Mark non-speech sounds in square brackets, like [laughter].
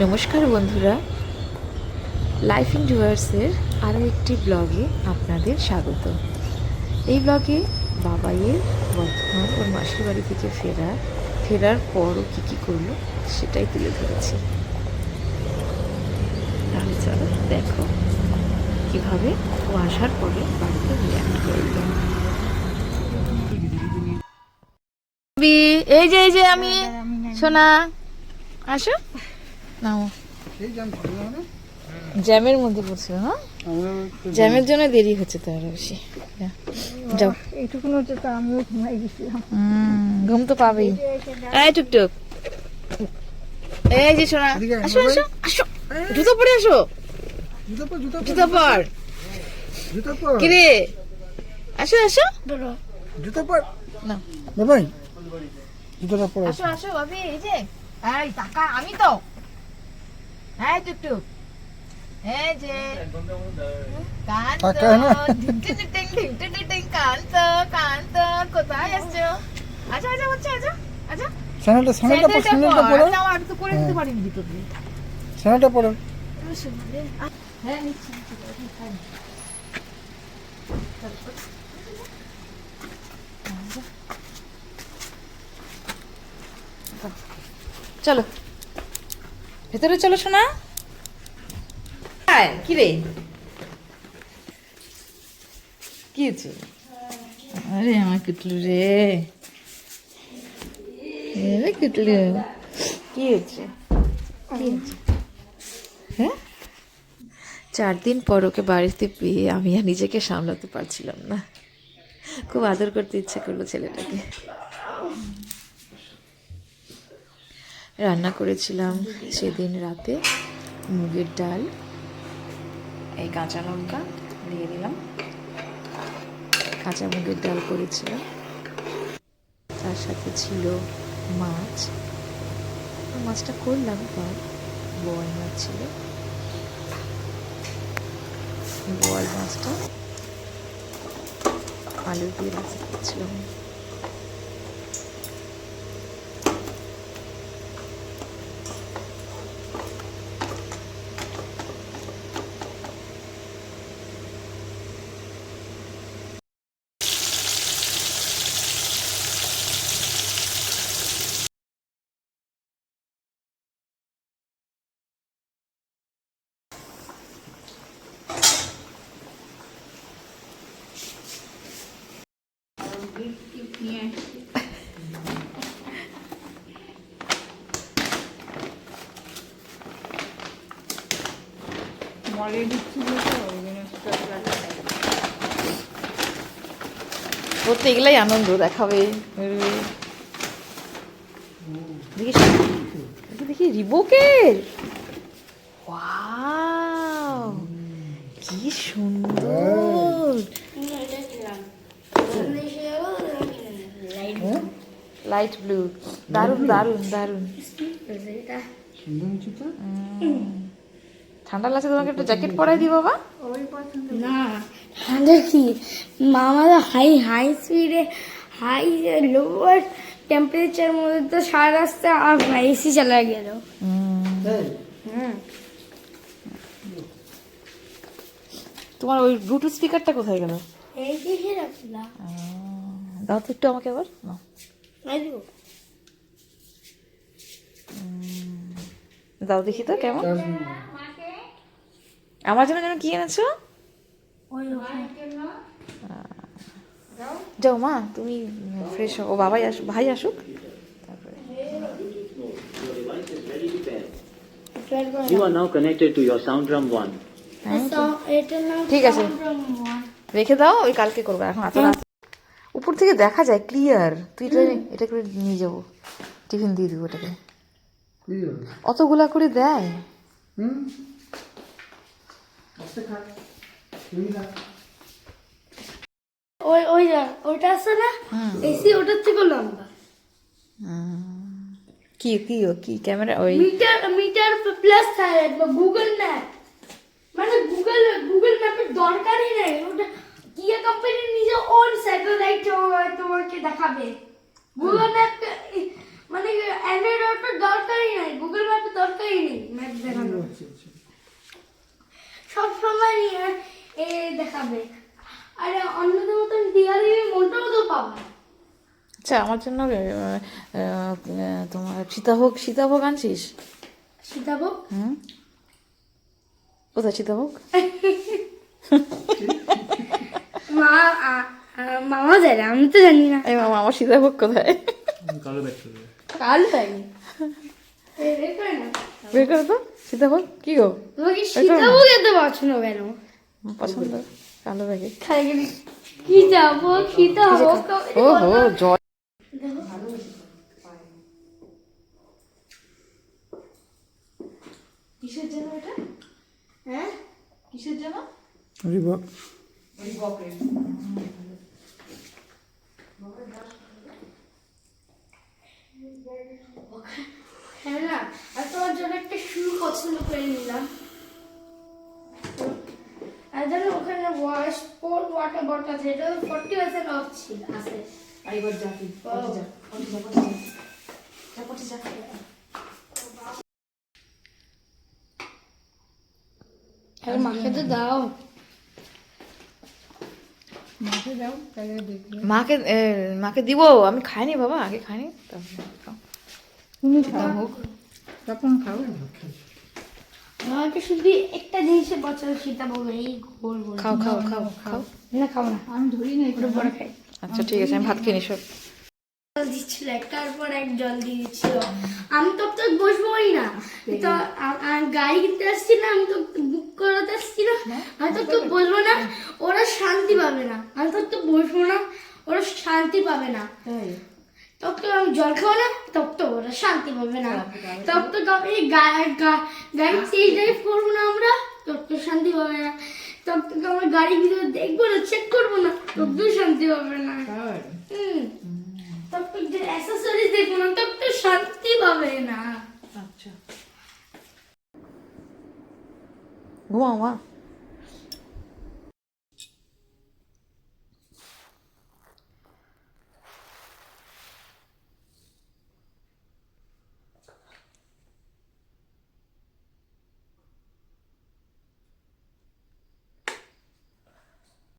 নমস্কার বন্ধুরা। Life in ডুয়ার্সের আরও একটি ব্লগে আপনাদের স্বাগত। এই ব্লগে বাবাইয়ের বর্ধমান ওর মাসির বাড়ি থেকে ফেরা, ফেরার পরও কী কী করল সেটাই তুলে ধরেছি। তাহলে চলো দেখো কীভাবে ও আসার পরে বাড়িতে রিয়াক্ট করল। এই যে এই যে আমি, সোনা, আসো। নাও। জ্যামের মধ্যে পড়ছিল না জ্যামের জন্য দেরি হচ্ছে তো আরও বেশি। যাও। এইটুকুন হচ্ছে তো আমিও ঘুমাই গেছিলাম। ঘুম তো পাবেই। এই টুকটুক এই যে সোনা আসো আসো আসো। জুতো পরে আসো। জুতো পর জুতো পর জুতো পর। জুতো পর। আসো আসো। জুতো পর। না বাবাই জুতোটা পর আসো। আসো ভাবি এই যে। এই টাকা আমি তো। এই যে কান্ত কান্ত কান্ত কোথায় আসছো? আচ্ছা আচ্ছা আচ্ছা আচ্ছা আচ্ছা। আমি তো করে দিতে পারিনি ভিতর দিয়ে। হ্যাঁ নিচ্ছি নিচ্ছি, নিচ্ছি, হ্যাঁ। চলো। ভেতরে চলো শোনা কি রে? কি আরে আমার কুটলু রে। রে কুটলু। কি হয়েছে? কি হয়েছে? হ্যাঁ? চার দিন পর ওকে বাড়িতে পেয়ে আমি আর নিজেকে সামলাতে পারছিলাম না। খুব আদর করতে ইচ্ছে করল ছেলেটাকে। রান্না করেছিলাম সেদিন রাতে। মুগের ডাল, এই কাঁচা লঙ্কা দিয়ে দিলাম। কাঁচা মুগের ডাল করেছিলাম। তার সাথে ছিল মাছ। মাছটা করলাম পর বয় মাছ ছিল। বোয়াল মাছটা আলু দিয়ে রান্না করছিলাম। মলে দিচ্ছিল তো ওই জন্য এগুলাই আনন্দ দেখাবে দেখি রিবোকের কি সুন্দর লাইট ব্লু দারুণ দারুণ দারুণ সুন্দর নিচে তো ঠান্ডা লাগছে তোমাকে একটা জ্যাকেট পরাই দিই বাবা। না ঠান্ডা কি? মামা হাই হাই স্পিডে হাই লোয়ার টেম্পারেচার মধ্যে তো সারা রাস্তা আর এসি চালা গেল। তোমার ওই ব্লুটুথ স্পিকারটা কোথায় গেল? এই দেখে রাখলাম। দাও তো একটু আমাকে আবার। নাও। দাও দেখি তো কেমন? আমার জন্য যেন কি এনেছো? যাও মা তুমি ফ্রেশ হও। ও বাবাই আস ভাই আসুক। তারপরে। You are now connected to your SoundDrum One. ঠিক আছে। রেখে দাও ওই কালকে করব। এখন রাত। উপর থেকে দেখা যায় ক্লিয়ার তুই এটা এটা করে নিয়ে যাব। টিফিন দিয়ে দিব ওটাকে? অতগুলা করে দেয়। হুম। আস্তে খা তুমি না। ওই ওই যা ওটা আছে না? এসি ওটার থেকে লম্বা। কি কি ও কি ক্যামেরা ওই? Meter meter plus Google map. মানে গুগল গুগল ম্যাপের দরকারই নেই। ওটা কিয়া কোম্পানি নিজে ওন স্যাটেলাইট তোমাকে দেখাবে। গুগল ম্যাপ মানে অ্যান্ড্রয়েড অটোর দরকারই নাই গুগল ম্যাপের দরকারই নেই ম্যাপ আচ্ছা আচ্ছা। সব সময় এ দেখাবে। আরে অন্যদের মতন দিয়ালি মনটাও তো পাবো। আচ্ছা আমার জন্য তোমার সীতাভোগ সীতাভোগ আনছিস? সীতাভোগ? হুম। কোথায় সীতাভোগ? [laughs] মা মামা জানে আমি তো জানি না। এই মামা আমার সীতাভোগ কোথায়? কালো ব্যাগ কাল তাই বের করে তো সীতাভোগ কি গো? তোমাকে সীতাভোগ এত পছন্দ কেন? পছন্দ কালো ব্যাগে। খাই গেলি সীতাভোগ সীতাভোগ ও হো জল কিসের জন্য এটা? হ্যাঁ? কিসের জন্য? রিবক হ্যাঁ না আর তোমার জন্য একটা শু পছন্দ করে নিলাম। আর ওখানে ওয়াশ স্পোর্ট ওয়াটার বটল আছে এটা ফোর্টি পার্সেন্ট অফ ছিল। আছে। আর এবার যা তুই যা যা যা। যা পটি যা। আর মাকে তো দাও। মাকে দাও মাকে মাকে দিব? আমি খাইনি বাবা আগে খাইনি। তুমি খাও। হোক। তখন খাও। আমাকে শুধু একটা এই গোল গোল খাও খাও খাও খাও। না খাও না। আমি ধরি না বড় খাই। আচ্ছা ঠিক আছে আমি ভাত খেয়ে নি সব জল দিচ্ছিল একটার পর এক জল দিয়ে দিচ্ছিল। আমি তো তো বসবোই না। তো গাড়ি কিনতে আসছি না আমি তো বুক করাতে আসছি না। আমি তো তো বসবো না। ওরা শান্তি পাবে না। আমি তো তো বসবো না ওরা শান্তি পাবে না। তব তো আমি জল খাব না তব তো ওরা শান্তি পাবে না। তব তো তবে গাড়ি ড্রাইভ করব না আমরা তব তো শান্তি পাবে না। তব তো আমার গাড়ি ভিতরে দেখব না চেক করব না তব তো শান্তি পাবে না। তো যে অ্যাসেসরিজ দেখব না তব তো শান্তি পাবে না। আচ্ছা। ঘুমাও মা।